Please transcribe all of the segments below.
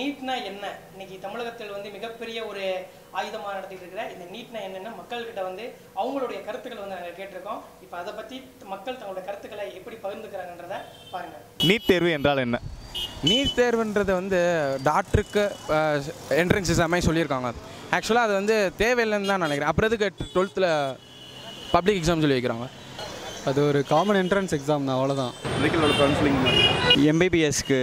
நீட்னா என்ன? இன்னைக்கு தமிழகத்தில் வந்து மிகப்பெரிய ஒரு ஆயுதமாக நடத்திட்டு இருக்கிற இந்த நீட்னா என்னன்னா மக்கள்கிட்ட வந்து அவங்களுடைய கருத்துக்களை வந்து நாங்கள் கேட்டிருக்கோம். இப்போ அதை பற்றி மக்கள் தங்களோட கருத்துக்களை எப்படி பகிர்ந்துக்கிறாங்கன்றத பாருங்க. நீட் தேர்வு என்றால் என்ன? நீட் தேர்வுன்றது வந்து டாக்டருக்கு என்ட்ரன்ஸ் எக்ஸாமே சொல்லியிருக்காங்க. ஆக்சுவலாக அது வந்து தேவையில்லைன்னு தான் நினைக்கிறேன். அப்புறம் எதுக்கு டுவெல்த்தில் பப்ளிக் எக்ஸாம் சொல்லி வைக்கிறாங்க? அது ஒரு காமன் என்ட்ரன்ஸ் எக்ஸாம் தான் அவ்வளோதான் மெடிக்கலோட கவுன்சிலிங் எம்பிபிஎஸ்க்கு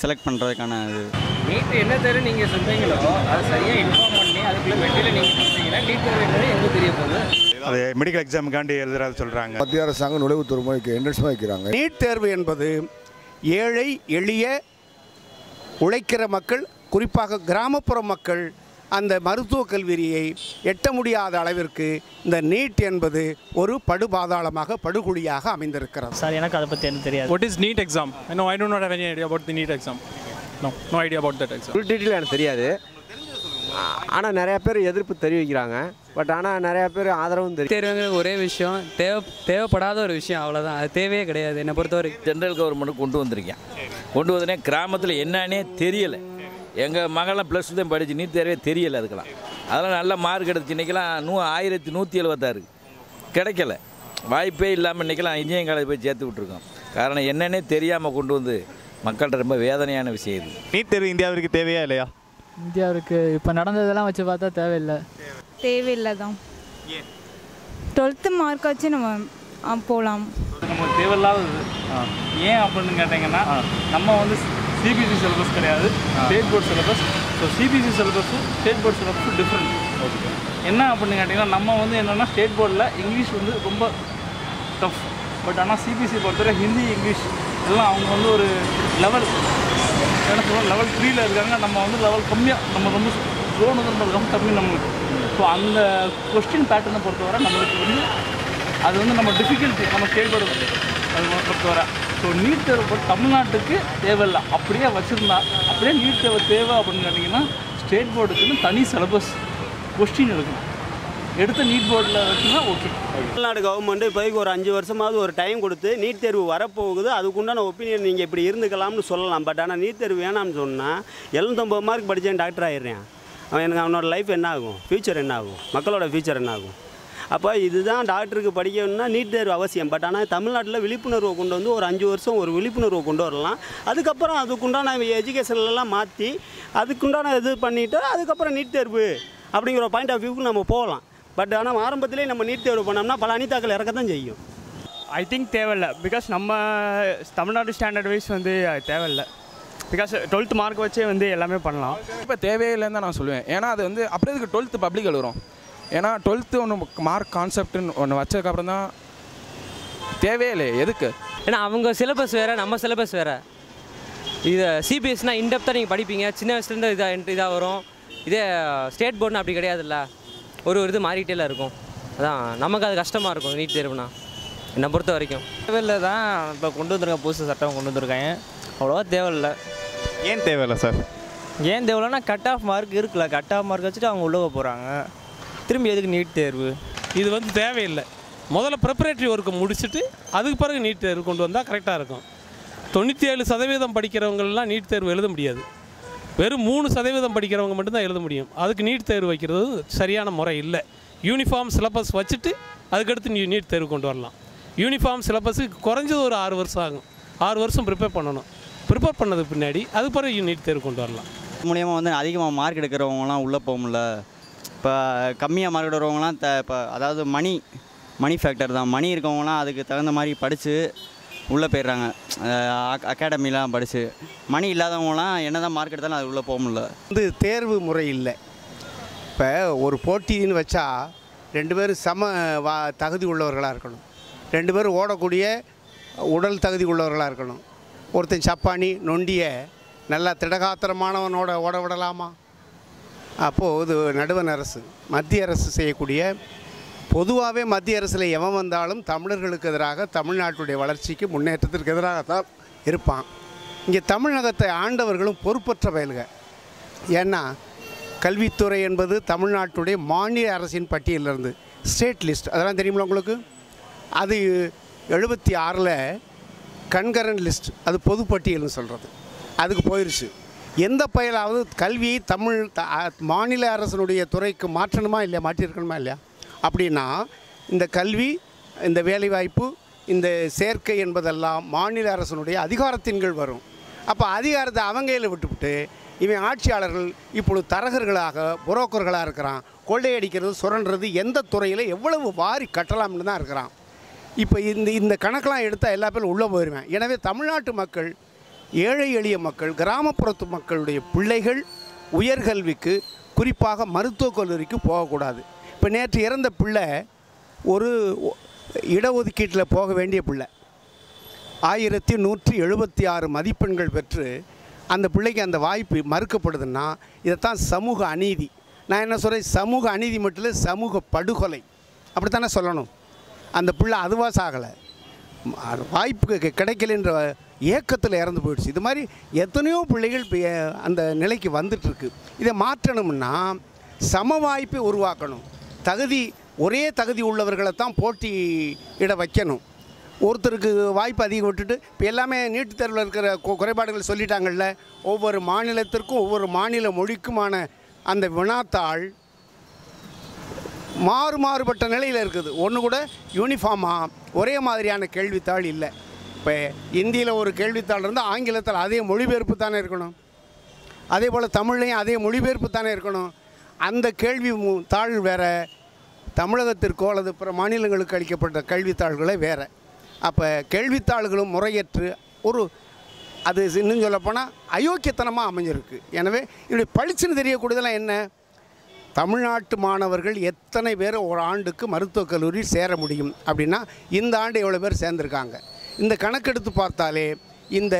செலக்ட் பண்ணுறதுக்கான இது. நீட் என்ன தேர்வு நீங்கள் சொல்கிறீங்களோ அதை சரியாக இன்ஃபார்ம் பண்ணி அதுக்குள்ளே மெட்டீரியல் நீங்கள் கொடுத்தீங்கன்னா நீட் எங்களுக்கு தெரிய போகுது? அது மெடிக்கல் எக்ஸாமுக்காண்டி எழுதுறது சொல்கிறாங்க மத்திய அரசாங்கம் நுழைவுத் தேர்வு வைக்க என்ட்ரன்ஸ் வைக்கிறாங்க. நீட் தேர்வு என்பது ஏழை எளிய உழைக்கிற மக்கள் குறிப்பாக கிராமப்புற மக்கள் அந்த மருத்துவக் கல்வியை எட்ட முடியாத அளவிற்கு இந்த நீட் என்பது ஒரு படுபாதாளமாக படுகுழியாக அமைந்திருக்கிறது. சார் எனக்கு அதை பற்றி எனக்கு தெரியாது. What is NEET exam no I don't have any idea about the NEET exam no no idea about that exam full detail எனக்கு தெரியாது. ஆனால் நிறையா பேர் எதிர்ப்பு தெரிவிக்கிறாங்க. பட் ஆனால் நிறையா பேர் ஆதரவும் தெரியும் தேர்வுங்கிற ஒரே விஷயம். தேவை தேவைப்படாத ஒரு விஷயம் அவ்வளோதான் அது தேவையே கிடையாது. என்னை பொறுத்தவரைக்கும் ஜென்ரல் கவர்மெண்ட் கொண்டு வந்திருக்கேன். கொண்டு வந்தனே கிராமத்தில் என்னன்னே தெரியலை. எங்கள் மகள்லாம் ப்ளஸ் டூ தான் படிச்சு நீட் தேர்வே தெரியலை அதுக்கெல்லாம். அதெல்லாம் நல்ல மார்க் எடுத்து இன்றைக்கெல்லாம் நூ ஆயிரத்தி நூற்றி எழுபத்தாறு கிடைக்கல. வாய்ப்பே இல்லாமல் இன்றைக்கெல்லாம் இன்ஜினியரிங் காலேஜ் போய் சேர்த்து விட்ருக்கோம் காரணம் என்னன்னே தெரியாமல் கொண்டு வந்து மக்கள்கிட்ட ரொம்ப வேதனையான விஷயம் இது. நீட் தேர்வு இந்தியாவிற்கு தேவையா இல்லையா? இந்தியாவுக்கு இப்போ நடந்ததெல்லாம் வச்சு பார்த்தா தேவையில்லை. தேவையில்லை தான் டுவெல்த்து மார்க் வச்சு நம்ம போகலாம் நம்ம தேவையில்லாதது. ஏன் அப்படின்னு கேட்டிங்கன்னா நம்ம வந்து சிபிஎஸ்சி சிலபஸ் கிடையாது. State board syllabus so CBSE சிலபஸும் state board சிலபஸும் டிஃப்ரெண்ட் என்ன அப்படின்னு கேட்டிங்கன்னா நம்ம வந்து என்னென்னா ஸ்டேட் போர்டில் இங்கிலீஷ் வந்து ரொம்ப டஃப் பட் ஆனால் சிபிஎஸ்சி பொறுத்தவரை ஹிந்தி இங்கிலீஷ் எல்லாம் அவங்க வந்து ஒரு லெவல் என்ன சொல்லுவோம் லெவல் த்ரீல இருக்காங்க. நம்ம வந்து லெவல் கம்மியாக நம்ம ரொம்ப லோன் வந்து நம்ம ரொம்ப கம்மி நம்மளுக்கு. ஸோ அந்த கொஸ்டின் பேட்டர்னை பொறுத்தவரை நம்மளுக்கு வந்து அது வந்து நம்ம டிஃபிகல்ட்டி நம்ம கேள்விப்படும் அது பொறுத்தவரை ஸோ நீட் தேர்வு பொறுத்த தமிழ்நாட்டுக்கு தேவையில்லை. அப்படியே வச்சுருந்தா அப்படியே நீட் தேர்வு தேவை அப்படின்னு கேட்டிங்கன்னா ஸ்டேட் போர்டுக்குன்னு தனி சிலபஸ் கொஸ்டின் எடுக்கணும். எடுத்து நீட் போர்டில் வச்சுன்னா ஓகே தமிழ்நாடு கவர்மெண்ட் இப்போதைக்கு ஒரு அஞ்சு வருஷமாவது ஒரு டைம் கொடுத்து நீட் தேர்வு வரப்போகுது. அதுக்குண்டான ஒப்பீனியன் நீங்கள் இப்படி இருந்துக்கலாம்னு சொல்லலாம். பட் ஆனால் நீட் தேர்வு வேணாம்னு சொன்னால் எழுநூத்தொம்பது மார்க் படித்தேன் டாக்டர் ஆயிடுறேன். அவன் எனக்கு அவனோட லைஃப் என்ன ஆகும்? ஃப்யூச்சர் என்ன ஆகும்? மக்களோட ஃப்யூச்சர் என்ன ஆகும்? அப்போ இதுதான் டாக்டருக்கு படிக்கணும்னா நீட் தேர்வு அவசியம். பட் ஆனால் தமிழ்நாட்டில் விழிப்புணர்வை கொண்டு வந்து ஒரு அஞ்சு வருஷம் ஒரு விழிப்புணர்வை கொண்டு வரலாம். அதுக்கப்புறம் அதுக்குண்டான எஜுகேஷன்லாம் மாற்றி அதுக்குண்டான இது பண்ணிவிட்டு அதுக்கப்புறம் நீட் தேர்வு அப்படிங்கிற பாயிண்ட் ஆஃப் வியூக்கு நம்ம போகலாம். பட் ஆனால் ஆரம்பத்திலே நம்ம நீட் தேர்வு பண்ணோம்னா பல அனிதாக்கள் இறக்க தான் செய்யும். ஐ திங்க் தேவையில்லை. பிகாஸ் நம்ம தமிழ்நாடு ஸ்டாண்டர்ட் வைஸ் வந்து அது தேவையில்லை. பிகாஸ் டுவெல்த் மார்க் வச்சே வந்து எல்லாமே பண்ணலாம். இப்போ தேவையே இல்லைன்னு தான் நான் சொல்லுவேன். ஏன்னா அது வந்து அப்புறம் இதுக்கு டுவெல்த்து பப்ளிக் எழுதுறோம் ஏன்னா டுவெல்த்து ஒன்று மார்க் கான்செப்ட்னு ஒன்று வச்சதுக்கப்புறம் தான் தேவையே எதுக்கு? ஏன்னா அவங்க சிலபஸ் வேறு நம்ம சிலபஸ் வேறு. இது சிபிஎஸ்னா இன்டெப்த்தாக நீங்கள் படிப்பீங்க. சின்ன வயசுலேருந்து இதாக இதாக வரும். இதே ஸ்டேட் போர்டுனா அப்படி கிடையாதுல்ல. ஒரு ஒரு இது மாறிக்கிட்டே இருக்கும். அதான் நமக்கு அது கஷ்டமாக இருக்கும் நீட் தேர்வுனா. என்னை பொறுத்த வரைக்கும். தேவையில்லை தான். இப்போ கொண்டு வந்திருக்காங்க புதுசு சட்டம் கொண்டு வந்திருக்காங்க அவ்வளோவா தேவையில்லை. ஏன் தேவையில்லை சார்? ஏன் தேவையில்லைன்னா கட் ஆஃப் மார்க் இருக்குல்ல. கட் ஆஃப் மார்க் வச்சுட்டு அவங்க உள்ளே போகிறாங்க திரும்பி எதுக்கு நீட் தேர்வு? இது வந்து தேவையில்லை. முதல்ல ப்ரிப்பரேட்டரி ஒர்க்கை முடிச்சுட்டு அதுக்கு பிறகு நீட் தேர்வு கொண்டு வந்தால் கரெக்டாக இருக்கும். தொண்ணூற்றி ஏழு சதவீதம் படிக்கிறவங்கலாம் நீட் தேர்வு எழுத முடியாது. வெறும் மூணு சதவீதம் படிக்கிறவங்க மட்டும்தான் எழுத முடியும். அதுக்கு நீட் தேர்வு வைக்கிறது சரியான முறை இல்லை. யூனிஃபார்ம் சிலபஸ் வச்சுட்டு அதுக்கடுத்து நீ நீட் தேர்வு கொண்டு வரலாம். யூனிஃபார்ம் சிலபஸுக்கு குறைஞ்சது ஒரு ஆறு வருஷம் ஆகும். ஆறு வருஷம் ப்ரிப்பேர் பண்ணணும். ப்ரிப்பேர் பண்ணது பின்னாடி அது பிறகு நீட் தேர்வு கொண்டு வரலாம். மூலியமாக வந்து அதிகமாக மார்க் எடுக்கிறவங்களாம் உள்ளே போக முடியல இப்போ கம்மியாக மார்க் வரவங்களாம் த இப்போ அதாவது மணி மணி ஃபேக்டர் தான். மணி இருக்கவங்களாம் அதுக்கு தகுந்த மாதிரி படித்து உள்ளே போயிடுறாங்க. அகாடமிலாம் படித்து மணி இல்லாதவங்களாம் என்ன தான் மார்க் எடுத்தாலும் அது உள்ளே போக முடியல. வந்து தேர்வு முறை இல்லை. இப்போ ஒரு போட்டின்னு வச்சா ரெண்டு பேரும் சம வா தகுதி உள்ளவர்களாக இருக்கணும். ரெண்டு பேரும் ஓடக்கூடிய உடல் தகுதி உள்ளவர்களாக இருக்கணும். ஒருத்தன் சப்பானி நொண்டிய நல்லா திடகாத்திரமானவனோட ஓட விடலாமா? அப்போது இது நடுவண் அரசு மத்திய அரசு செய்யக்கூடிய பொதுவாகவே மத்திய அரசில் எவன் வந்தாலும் தமிழர்களுக்கு எதிராக தமிழ்நாட்டுடைய வளர்ச்சிக்கு முன்னேற்றத்திற்கு எதிராக தான் இருப்பான். இங்கே தமிழகத்தை ஆண்டவர்களும் பொறுப்பற்ற பயல்க. ஏன்னா கல்வித்துறை என்பது தமிழ்நாட்டுடைய மாநில அரசின் பட்டியலிருந்து ஸ்டேட் லிஸ்ட். அதெல்லாம் தெரியுமில உங்களுக்கு? அது எழுபத்தி ஆறில் கண்கரன் லிஸ்ட். அது பொது பட்டியல்னு சொல்கிறது அதுக்கு போயிருச்சு. எந்த பயிலாவது கல்வியை தமிழ் த- மாநில அரசனுடைய துறைக்கு மாற்றணுமா இல்லையா மாற்றிருக்கணுமா இல்லையா? அப்படின்னா இந்த கல்வி இந்த வேலைவாய்ப்பு இந்த சேர்க்கை என்பதெல்லாம் மாநில அரசனுடைய அதிகாரத்தின் கீழ் வரும். அப்போ அதிகாரத்தை அவங்கையில் விட்டுவிட்டு இவன் ஆட்சியாளர்கள் இப்பொழுது தரகர்களாக புரோக்கர்களாக இருக்கிறான். கொள்ளையடிக்கிறது சுரண்டுறது எந்த துறையில் எவ்வளவு வாரி கட்டலாம்னு தான் இருக்கிறான். இப்போ இந்த இந்த கணக்கெலாம் எடுத்தால் எல்லா பேரும் உள்ளே போயிடுவேன் எனவே தமிழ்நாட்டு மக்கள் ஏழை எளிய மக்கள் கிராமப்புறத்து மக்களுடைய பிள்ளைகள் உயர்கல்விக்கு குறிப்பாக மருத்துவக் கல்லூரிக்கு போகக்கூடாது. இப்போ நேற்று இறந்த பிள்ளை ஒரு இடஒதுக்கீட்டில் போக வேண்டிய பிள்ளை. ஆயிரத்தி நூற்றி எழுபத்தி ஆறு மதிப்பெண்கள் பெற்று அந்த பிள்ளைக்கு அந்த வாய்ப்பு மறுக்கப்படுதுன்னா இதைத்தான் சமூக அநீதி. நான் என்ன சொல்கிறேன் சமூக அநீதி மட்டும் இல்லை சமூக படுகொலை. அப்படித்தானே சொல்லணும். அந்த பிள்ளை அதுவாக சாகலை வாய்ப்பு கிடைக்கலன்ற ஏக்கத்தில் இறந்து போயிடுச்சு. இது மாதிரி எத்தனையோ பிள்ளைகள் இப்போ அந்த நிலைக்கு வந்துட்டுருக்கு. இதை மாற்றணும்னா சம வாய்ப்பை உருவாக்கணும். தகுதி ஒரே தகுதி உள்ளவர்களை தான் போட்டி இட வைக்கணும். ஒருத்தருக்கு வாய்ப்பு அதிகம் விட்டுட்டு இப்போ எல்லாமே நீட்டுத் தேர்வில் இருக்கிற கு- குறைபாடுகள் சொல்லிட்டாங்கல்ல ஒவ்வொரு மாநிலத்திற்கும் ஒவ்வொரு மாநில மொழிக்குமான அந்த வினாத்தாள் மாறு மாறுபட்ட நிலையில் இருக்குது. ஒன்று கூட யூனிஃபார்மாக ஒரே மாதிரியான கேள்வித்தாள் இல்லை. இப்போ இந்தியில் ஒரு கேள்வித்தாள் இருந்தால் ஆங்கிலத்தில் அதே மொழிபெயர்ப்பு தானே இருக்கணும். அதே போல் தமிழ்லையும் அதே மொழிபெயர்ப்பு தானே இருக்கணும். அந்த கேள்வி மு- தாள் வேறு. தமிழகத்திற்கோ அல்லது பிற மாநிலங்களுக்கு அளிக்கப்பட்ட கேள்வித்தாள்களே வேறு. அப்போ கேள்வித்தாள்களும் முறையற்று ஒரு அது இன்னும் சொல்லப்போனால் அயோக்கியத்தனமாக அமைஞ்சிருக்கு. எனவே இப்படி பளிச்சுன்னு தெரியக்கூடியதெல்லாம் என்ன? தமிழ்நாட்டு மாணவர்கள் எத்தனை பேர் ஒரு ஆண்டுக்கு மருத்துவக் கல்லூரி சேர முடியும்? அப்படின்னா இந்த ஆண்டு எவ்வளோ பேர் சேர்ந்துருக்காங்க? இந்த கணக்கெடுத்து பார்த்தாலே இந்த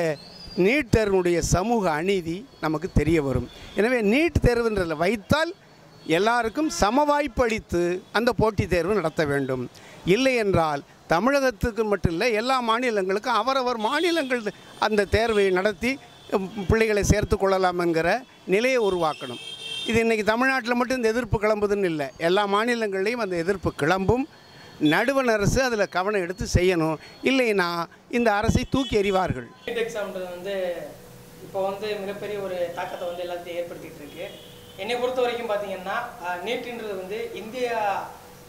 நீட் தேர்வினுடைய சமூக அநீதி நமக்கு தெரிய வரும். எனவே நீட் தேர்வுன்றதில் வைத்தால் எல்லாருக்கும் சம வாய்ப்பு அளித்து அந்த போட்டித் தேர்வு நடத்த வேண்டும். இல்லை என்றால் தமிழகத்துக்கு மட்டும் இல்லை எல்லா மாநிலங்களுக்கும் அவரவர் மாநிலங்கள் அந்த தேர்வை நடத்தி பிள்ளைகளை சேர்த்து கொள்ளலாம் என்கிற நிலையை உருவாக்கணும். இது இன்றைக்கி தமிழ்நாட்டில் மட்டும் இந்த எதிர்ப்பு கிளம்புதுன்னு இல்லை. எல்லா மாநிலங்கள்லேயும் அந்த எதிர்ப்பு கிளம்பும். நடுவண் அரசு அதில் கவனம் எடுத்து செய்யணும். இல்லைன்னா இந்த அரசை தூக்கி எறிவார்கள். நீட் எக்ஸாம்ன்றது வந்து இப்போ வந்து மிகப்பெரிய ஒரு தாக்கத்தை வந்து எல்லாத்தையும் ஏற்படுத்திட்டு இருக்கு. என்னை பொறுத்த வரைக்கும் பார்த்தீங்கன்னா நீட்டுன்றது வந்து இந்தியா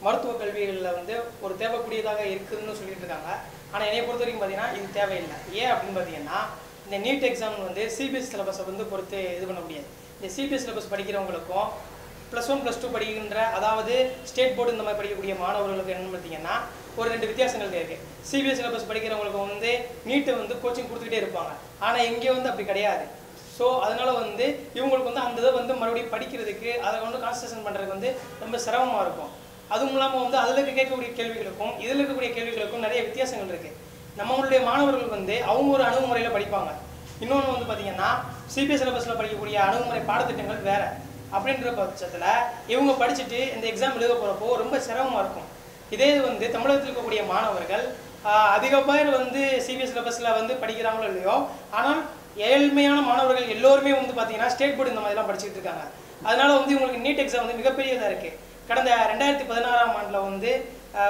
மருத்துவ கல்விகளில் வந்து ஒரு தேவைக்கூடியதாக இருக்குதுன்னு சொல்லிட்டு இருக்காங்க. ஆனால் என்னை பொறுத்த வரைக்கும் பார்த்தீங்கன்னா இது தேவையில்லை. ஏன் அப்படின்னு பார்த்தீங்கன்னா இந்த நீட் எக்ஸாம் வந்து சிபிஎஸ் சிலபஸை வந்து பொறுத்து இது பண்ண முடியாது. இந்த சிபிஎஸ் சிலபஸ் படிக்கிறவங்களுக்கும் ப்ளஸ் ஒன் ப்ளஸ் டூ படிக்கின்ற அதாவது ஸ்டேட் போர்டு இந்த மாதிரி படிக்கக்கூடிய மாணவர்களுக்கு என்ன பார்த்தீங்கன்னா ஒரு ரெண்டு வித்தியாசங்கள் இருக்குது சிபிஎஸ் சிலபஸ் படிக்கிறவங்களுக்கு வந்து நீட்டை வந்து கோச்சிங் கொடுத்துக்கிட்டே இருப்பாங்க. ஆனால் இங்கே வந்து அப்படி கிடையாது. ஸோ அதனால் வந்து இவங்களுக்கு வந்து அந்த இதை வந்து மறுபடியும் படிக்கிறதுக்கு அதை வந்து கான்சன்ட்ரேஷன் பண்ணுறதுக்கு வந்து ரொம்ப சிரமமாக இருக்கும். அதுவும் இல்லாமல் வந்து அதில் இருக்க கேட்கக்கூடிய கேள்விகளுக்கும் இதில் இருக்கக்கூடிய கேள்விகளுக்கும் நிறைய வித்தியாசங்கள் இருக்குது நம்மளுடைய மாணவர்கள் வந்து அவங்க ஒரு அணுகுமுறையில் படிப்பாங்க. இன்னொன்று வந்து பார்த்தீங்கன்னா சிபிஎஸ் சிலபஸில் படிக்கக்கூடிய அணுகுமுறை பாடத்திட்டங்கள் வேறு. அப்படின்ற பட்சத்தில் இவங்க படிச்சுட்டு இந்த எக்ஸாம் எழுத போகிறப்போ ரொம்ப சிரமமாக இருக்கும். இதே இது வந்து தமிழகத்தில் இருக்கக்கூடிய மாணவர்கள் அதிக பேர் வந்து சிபிஎஸ் சிலபஸில் வந்து படிக்கிறாங்களோ இல்லையோ ஆனால் ஏழ்மையான மாணவர்கள் எல்லோருமே வந்து பார்த்தீங்கன்னா ஸ்டேட் போர்டு இந்த மாதிரிலாம் படிச்சுட்டு இருக்காங்க. அதனால் வந்து இவங்களுக்கு நீட் எக்ஸாம் வந்து மிகப்பெரியதாக இருக்குது கடந்த ரெண்டாயிரத்தி பதினாறாம் ஆண்டில் வந்து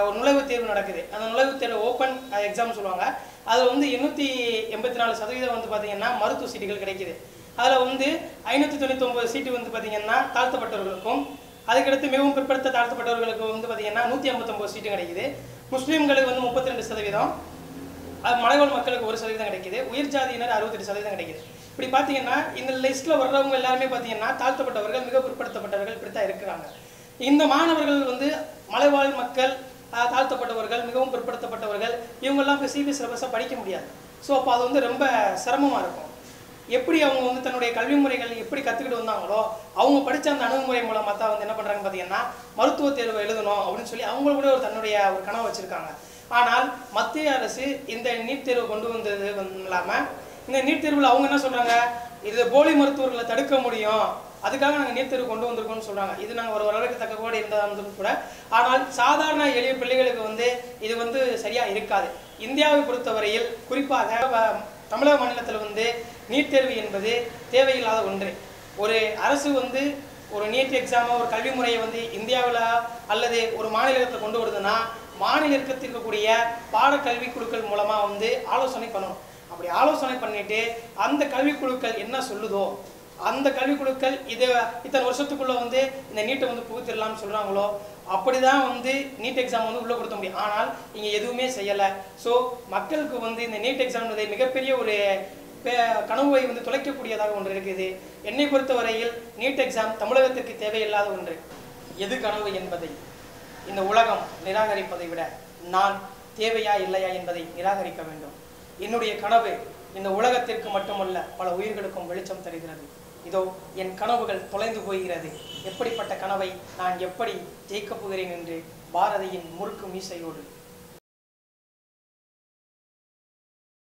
ஒரு நுழைவுத் தேர்வு நடக்குது. அந்த நுழைவுத் தேர்வு ஓப்பன் எக்ஸாம் சொல்லுவாங்க. அதில் வந்து எண்ணூற்றி எண்பத்தி நாலு சதவீதம் வந்து பார்த்தீங்கன்னா மருத்துவ சீட்டுகள் கிடைக்கிது. அதில் வந்து ஐநூற்றி தொண்ணூத்தொம்பது சீட்டு வந்து பார்த்தீங்கன்னா தாழ்த்தப்பட்டவர்களுக்கும் அதுக்கடுத்து மிகவும் பிற்படுத்த தாழ்த்தப்பட்டவர்களுக்கு வந்து பார்த்தீங்கன்னா நூற்றி ஐம்பத்தொம்பது சீட்டு கிடைக்குது. முஸ்லீம்களுக்கு வந்து முப்பத்தி ரெண்டு சதவீதம் அது மலைவாழ் மக்களுக்கு ஒரு சதவீதம் கிடைக்குது. உயிர் ஜாதியினர் அறுபத்தெட்டு சதவீதம் கிடைக்குது. இப்படி பார்த்தீங்கன்னா இந்த லிஸ்ட்டில் வர்றவங்க எல்லாருமே பார்த்தீங்கன்னா தாழ்த்தப்பட்டவர்கள் மிக பிற்படுத்தப்பட்டவர்கள் இப்படி தான் இருக்கிறாங்க. இந்த மாணவர்கள் வந்து மலைவாழ் மக்கள் தாழ்த்தப்பட்டவர்கள் மிகவும் பிற்படுத்தப்பட்டவர்கள் இவங்கெல்லாம் போய் சிபிஎஸ் சிலபஸாக படிக்க முடியாது. ஸோ அப்போ அது வந்து ரொம்ப சிரமமாக இருக்கும். எப்படி அவங்க வந்து தன்னுடைய கல்வி முறைகள் எப்படி கற்றுக்கிட்டு வந்தாங்களோ அவங்க படித்த அந்த அணுகுமுறை மூலமாக தான் வந்து என்ன பண்ணுறாங்க பார்த்தீங்கன்னா மருத்துவ தேர்வு எழுதணும் அப்படின்னு சொல்லி அவங்க கூட ஒரு தன்னுடைய ஒரு கனவு வச்சுருக்காங்க. ஆனால் மத்திய அரசு இந்த நீட் தேர்வு கொண்டு வந்தது வந்து இல்லாமல் இந்த நீட் தேர்வில் அவங்க என்ன சொல்கிறாங்க இது போலி மருத்துவர்களை தடுக்க முடியும். அதுக்காக நாங்கள் நீட் தேர்வு கொண்டு வந்திருக்கோம்னு சொல்கிறாங்க இது நாங்கள் ஒரு வரவேற்க தக்க கூட இருந்ததாக கூட ஆனால் சாதாரண எளிய பிள்ளைகளுக்கு வந்து இது வந்து சரியாக இருக்காது. இந்தியாவை பொறுத்தவரையில் குறிப்பாக தமிழக மாநிலத்தில் வந்து நீட் தேர்வு என்பது தேவையில்லாத ஒன்று. ஒரு அரசு வந்து ஒரு நீட் எக்ஸாமோ ஒரு கல்வி முறையை வந்து இந்தியாவில் அல்லது ஒரு மாநிலத்தை கொண்டு வருதுன்னா மாநிலத்திற்கு இருக்கக்கூடிய பாடக்கல்வி குழுக்கள் மூலமாக வந்து ஆலோசனை பண்ணணும். அப்படி ஆலோசனை பண்ணிட்டு அந்த கல்வி குழுக்கள் என்ன சொல்லுதோ அந்த கல்விக்குழுக்கள் இது இத்தனை வருஷத்துக்குள்ளே வந்து இந்த நீட்டை வந்து புகுத்திடலாம்னு அப்படி தான் வந்து நீட் எக்ஸாம் வந்து உள்ளே கொடுத்த முடியும். ஆனால் இங்கே எதுவுமே செய்யலை. ஸோ மக்களுக்கு வந்து இந்த நீட் எக்ஸாம் மிகப்பெரிய ஒரு பே- கனவை வந்து தொலைக்கக்கூடியதாக ஒன்று இருக்குது. என்னை பொறுத்தவரையில் நீட் எக்ஸாம் தமிழகத்திற்கு தேவையில்லாத ஒன்று. எது கனவு என்பதை இந்த உலகம் நிராகரிப்பதை விட நான் தேவையா இல்லையா என்பதை நிராகரிக்க வேண்டும். என்னுடைய கனவு இந்த உலகத்திற்கு மட்டுமல்ல பல உயிர்களுக்கும் வெளிச்சம் தருகிறது. இதோ என் கனவுகள் தொலைந்து போகிறது. எப்படிப்பட்ட கனவை நான் எப்படி ஜெயிக்கப் போகிறேன் என்று பாரதியின் முறுக்கு மீசையோடு